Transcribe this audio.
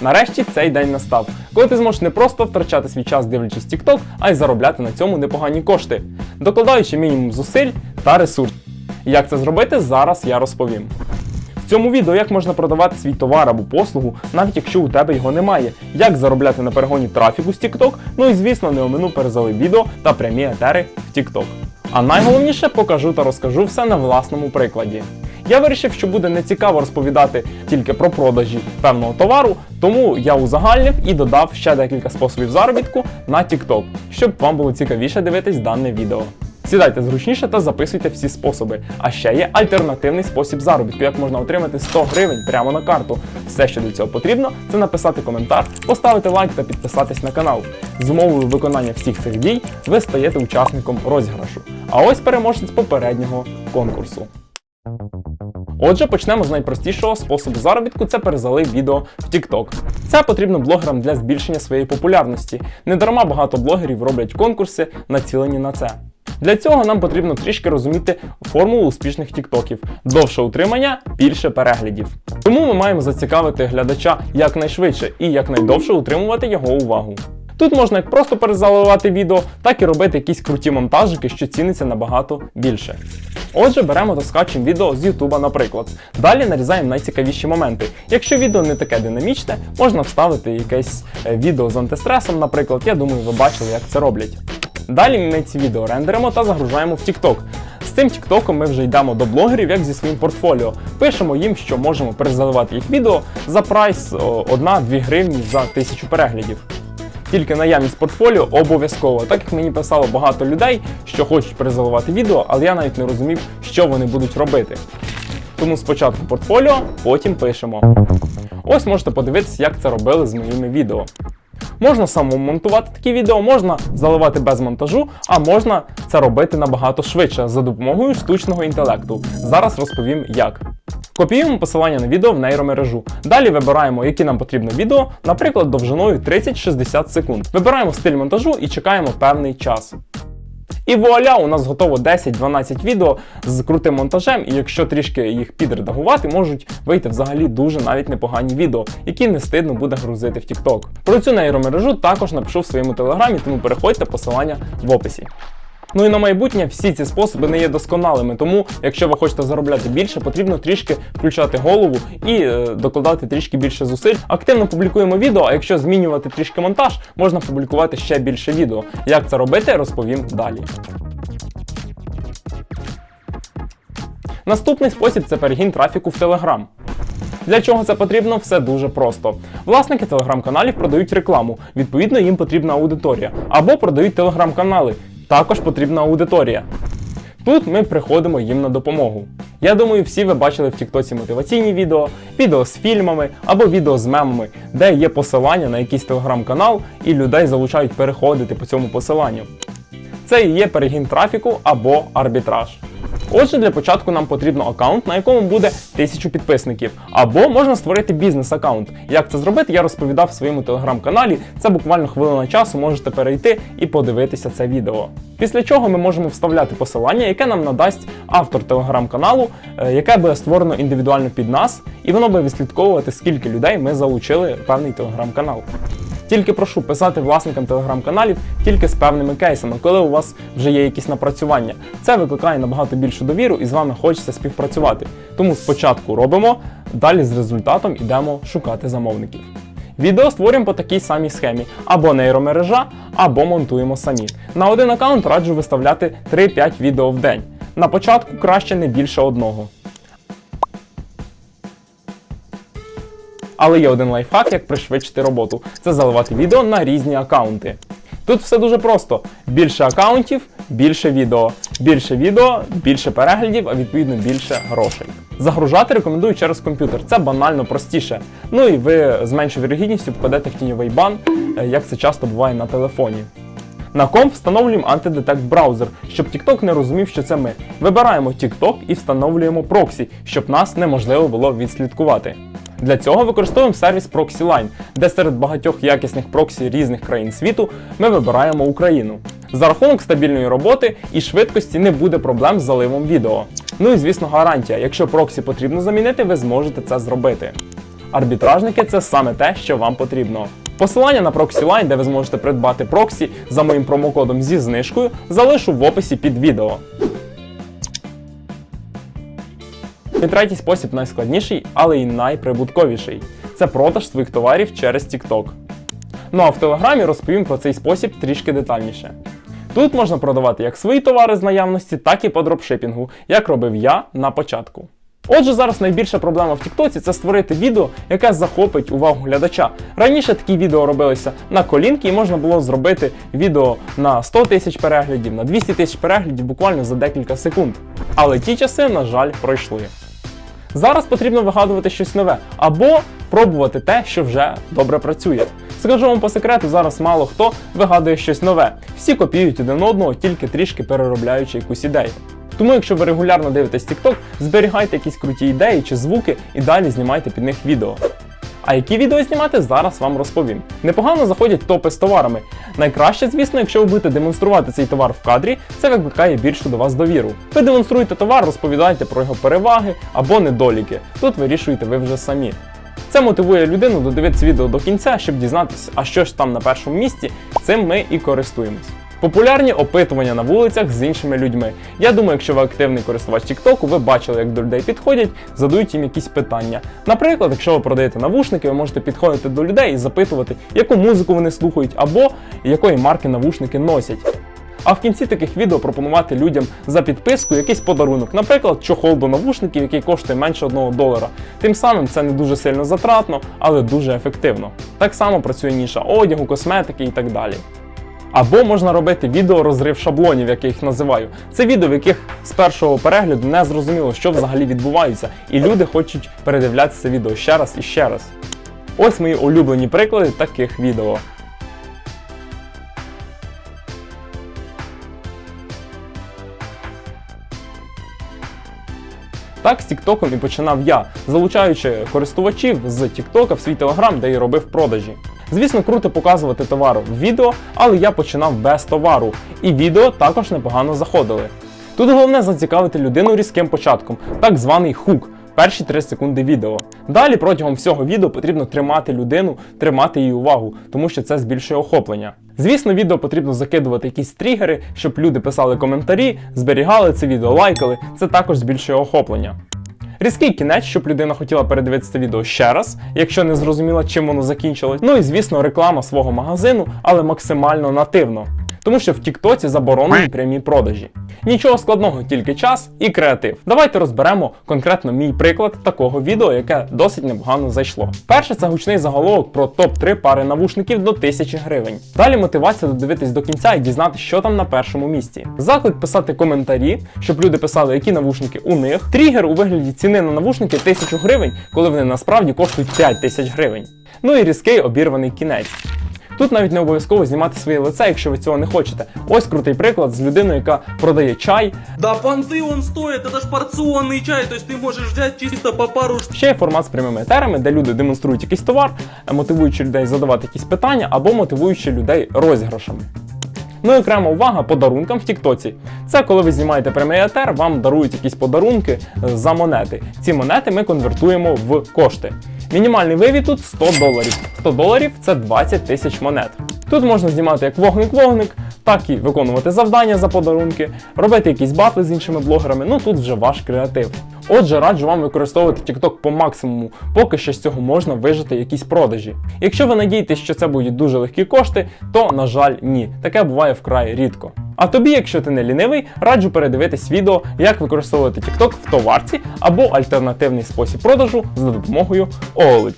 Нарешті цей день настав, коли ти зможеш не просто втрачати свій час дивлячись TikTok, а й заробляти на цьому непогані кошти, докладаючи мінімум зусиль та ресурсів. Як це зробити, зараз я розповім. В цьому відео як можна продавати свій товар або послугу, навіть якщо у тебе його немає, як заробляти на перегоні трафіку з TikTok, ну і звісно, не омину перезали відео та прямі етери в TikTok. А найголовніше покажу та розкажу все на власному прикладі. Я вирішив, що буде нецікаво розповідати тільки про продажі певного товару, тому я узагальнив і додав ще декілька способів заробітку на TikTok, щоб вам було цікавіше дивитись дане відео. Сідайте зручніше та записуйте всі способи. А ще є альтернативний спосіб заробітку, як можна отримати 100 гривень прямо на карту. Все, що для цього потрібно, це написати коментар, поставити лайк та підписатись на канал. З умовою виконання всіх цих дій ви стаєте учасником розіграшу. А ось переможець попереднього конкурсу. Отже, почнемо з найпростішого способу заробітку це перезалив відео в TikTok. Це потрібно блогерам для збільшення своєї популярності. Недарма багато блогерів роблять конкурси, націлені на це. Для цього нам потрібно трішки розуміти формулу успішних тіктоків: довше утримання, більше переглядів. Тому ми маємо зацікавити глядача якнайшвидше і якнайдовше утримувати його увагу. Тут можна як просто перезаливати відео, так і робити якісь круті монтажики, що ціняться набагато більше. Отже, беремо та скачемо відео з Ютуба, наприклад. Далі нарізаємо найцікавіші моменти. Якщо відео не таке динамічне, можна вставити якесь е, відео з антистресом, наприклад. Я думаю, ви бачили, як це роблять. Далі ми ці відео рендеримо та загружаємо в TikTok. З цим TikTok ми вже йдемо до блогерів як зі своїм портфоліо. Пишемо їм, що можемо перезаливати їх відео за прайс 1-2 гривні за тисячу переглядів. Тільки наявність портфоліо обов'язково, так як мені писало багато людей, що хочуть перезаливати відео, але я навіть не розумів, що вони будуть робити. Тому спочатку портфоліо, потім пишемо. Ось можете подивитися, як це робили з моїми відео. Можна самому монтувати такі відео, можна заливати без монтажу, а можна це робити набагато швидше за допомогою штучного інтелекту. Зараз розповім як. Копіюємо посилання на відео в нейромережу. Далі вибираємо, яке нам потрібно відео, наприклад, довжиною 30-60 секунд. Вибираємо стиль монтажу і чекаємо певний час. І вуаля, у нас готово 10-12 відео з крутим монтажем, і якщо трішки їх підредагувати, можуть вийти взагалі дуже навіть непогані відео, які не стидно буде грузити в TikTok. Про цю нейромережу також напишу в своєму телеграмі, тому переходьте посилання в описі. Ну і на майбутнє всі ці способи не є досконалими, тому якщо ви хочете заробляти більше, потрібно трішки включати голову і е, докладати трішки більше зусиль. Активно публікуємо відео, а якщо змінювати трішки монтаж, можна публікувати ще більше відео. Як це робити, розповім далі. Наступний спосіб це перегін трафіку в Telegram. Для чого це потрібно? Все дуже просто. Власники телеграм-каналів продають рекламу, відповідно, їм потрібна аудиторія. Або продають телеграм-канали, також потрібна аудиторія. Тут ми приходимо їм на допомогу. Я думаю, всі ви бачили в Тіктоці мотиваційні відео, відео з фільмами або відео з мемами, де є посилання на якийсь телеграм-канал і людей залучають переходити по цьому посиланню. Це і є перегін трафіку або арбітраж. Отже, для початку нам потрібно аккаунт, на якому буде 1000 підписників, або можна створити бізнес-аккаунт. Як це зробити, я розповідав в своєму телеграм-каналі. Це буквально хвилина часу, можете перейти і подивитися це відео. Після чого ми можемо вставляти посилання, яке нам надасть автор телеграм-каналу, е, яке буде створено індивідуально під нас, і воно буде відслідковувати, скільки людей ми залучили в певний телеграм-канал. Тільки прошу писати власникам телеграм-каналів тільки з певними кейсами, коли у вас вже є якісь напрацювання. Це викликає набагато більшу довіру і з вами хочеться співпрацювати. Тому спочатку робимо, далі з результатом йдемо шукати замовників. Відео створюємо по такій самій схемі: або нейромережа, або монтуємо самі. На один аккаунт раджу виставляти 3-5 відео в день. На початку краще не більше одного. Але є один лайфхак, як пришвидшити роботу це заливати відео на різні аккаунти. Тут все дуже просто: більше аккаунтів, більше відео, більше відео, більше переглядів, а відповідно більше грошей. Загружати рекомендую через комп'ютер, це банально простіше. Ну і ви з меншою вірогідністю попадете в тіньовий бан, е, як це часто буває на телефоні. На комп встановлюємо антидетект браузер, щоб TikTok не розумів, що це ми. Вибираємо TikTok і встановлюємо проксі, щоб нас неможливо було відслідкувати. Для цього використовуємо сервіс ProxyLine, де серед багатьох якісних проксі різних країн світу ми вибираємо Україну. За рахунок стабільної роботи і швидкості не буде проблем з заливом відео. Ну і звісно, гарантія, якщо проксі потрібно замінити, ви зможете це зробити. Арбітражники це саме те, що вам потрібно. Посилання на ProxyLine, де ви зможете придбати проксі за моїм промокодом зі знижкою, залишу в описі під відео. І третій спосіб найскладніший, але й найприбутковіший це продаж своїх товарів через TikTok. Ну а в Телеграмі розповім про цей спосіб трішки детальніше. Тут можна продавати як свої товари з наявності, так і по дропшипінгу, як робив я на початку. Отже, зараз найбільша проблема в Тіктоці це створити відео, яке захопить увагу глядача. Раніше такі відео робилися на колінки, і можна було зробити відео на 100 тисяч переглядів, на 200 тисяч переглядів буквально за декілька секунд. Але ті часи, на жаль, пройшли. Зараз потрібно вигадувати щось нове або пробувати те, що вже добре працює. Скажу вам по секрету, зараз мало хто вигадує щось нове. Всі копіюють один одного, тільки трішки переробляючи якусь ідею. Тому, якщо ви регулярно дивитесь TikTok, зберігайте якісь круті ідеї чи звуки і далі знімайте під них відео. А які відео знімати, зараз вам розповім. Непогано заходять топи з товарами. Найкраще, звісно, якщо ви будете демонструвати цей товар в кадрі, це викликає більшу до вас довіру. Ви демонструєте товар, розповідаєте про його переваги або недоліки. Тут вирішуєте ви вже самі. Це мотивує людину додивитися відео до кінця, щоб дізнатися, а що ж там на першому місці. Цим ми і користуємось. Популярні опитування на вулицях з іншими людьми. Я думаю, якщо ви активний користувач TikTok, ви бачили, як до людей підходять, задають їм якісь питання. Наприклад, якщо ви продаєте навушники, ви можете підходити до людей і запитувати, яку музику вони слухають, або якої марки навушники носять. А в кінці таких відео пропонувати людям за підписку якийсь подарунок, наприклад, чохол до навушників, який коштує менше 1 долара. Тим самим це не дуже сильно затратно, але дуже ефективно. Так само працює ніша одягу, косметики і так далі. Або можна робити відео розрив шаблонів, як я їх називаю. Це відео, в яких з першого перегляду не зрозуміло, що взагалі відбувається, і люди хочуть передивлятися відео ще раз і ще раз. Ось мої улюблені приклади таких відео. Так з Тіктоком і починав я, залучаючи користувачів з Тіктока в свій телеграм, де й робив продажі. Звісно, круто показувати товар в відео, але я починав без товару, і відео також непогано заходили. Тут головне зацікавити людину різким початком, так званий хук. Перші 3 секунди відео. Далі протягом всього відео потрібно тримати людину, тримати її увагу, тому що це збільшує охоплення. Звісно, відео потрібно закидувати якісь тригери, щоб люди писали коментарі, зберігали це відео, лайкали. Це також збільшує охоплення. Різкий кінець, щоб людина хотіла передивитися відео ще раз, якщо не зрозуміла, чим воно закінчилось. Ну і звісно, реклама свого магазину, але максимально нативно. Тому що в Тіктоці заборонені прямі продажі. Нічого складного, тільки час і креатив. Давайте розберемо конкретно мій приклад такого відео, яке досить непогано зайшло. Перше це гучний заголовок про топ-3 пари навушників до 1000 гривень. Далі мотивація додивитись до кінця і дізнатися, що там на першому місці. Заклик писати коментарі, щоб люди писали, які навушники у них. Тригер у вигляді ціни на навушники 1000 гривень, коли вони насправді коштують 5000 гривень. Ну і різкий обірваний кінець. Тут навіть не обов'язково знімати своє лице, якщо ви цього не хочете. Ось крутий приклад з людиною, яка продає чай. Да понты он стоит, это ж порционный чай, то есть ты можешь взять чисто по пару штук. Ще є формат з прямими етерами, де люди демонструють якийсь товар, е, мотивуючи людей задавати якісь питання або мотивуючи людей розіграшами. Ну і окрема увага подарункам в Тіктоці. Це коли ви знімаєте прямий етер, вам дарують якісь подарунки е, за монети. Ці монети ми конвертуємо в кошти. Мінімальний вивід тут 100 доларів. 100 доларів це 20 тисяч монет. Тут можна знімати як вогник-вогник, так і виконувати завдання за подарунки, робити якісь батли з іншими блогерами. Ну тут вже ваш креатив. Отже, раджу вам використовувати TikTok по максимуму, поки що з цього можна вижити якісь продажі. Якщо ви надієтесь, що це будуть дуже легкі кошти, то на жаль, ні. Таке буває вкрай рідко. А тобі, якщо ти не лінивий, раджу передивитись відео, як використовувати TikTok в товарці або альтернативний спосіб продажу за допомогою OLX.